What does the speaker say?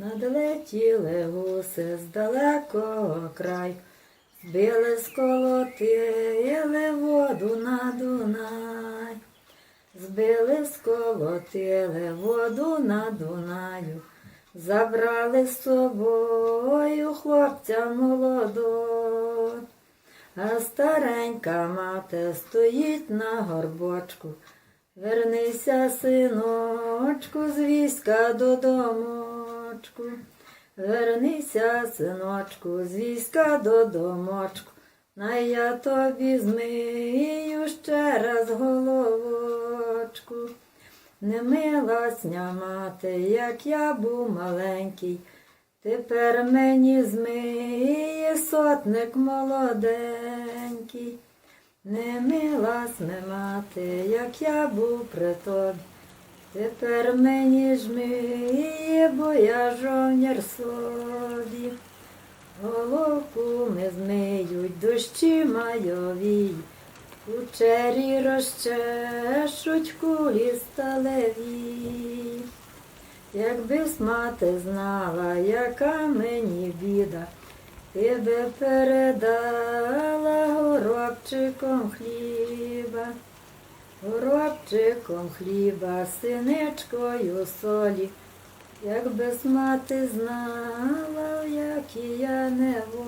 Надлетіли гуси з далекого краю, збили сколотили воду на Дунай, збили сколотили воду на Дунаю, забрали з собою хлопця молодого. А старенька мати стоїть на горбочку. Вернися, синочку, з війська додомочку. Вернися, синочку, з війська додомочку. Най я тобі змию ще раз головочку. Не миласня мати, як я був маленький. Тепер мені змиє сотник молоденький. Не миласне мати, як я був при тобі. Тепер мені жмиє, бо я жовняр собі. Головку ми змиють дощі майові, кучері розчешуть кулі сталеві. Якби с мати знала, яка мені біда, ти би передала горобчиком хліба, горобчиком хліба, синичкою солі. Якби без мати знала, як я неволі.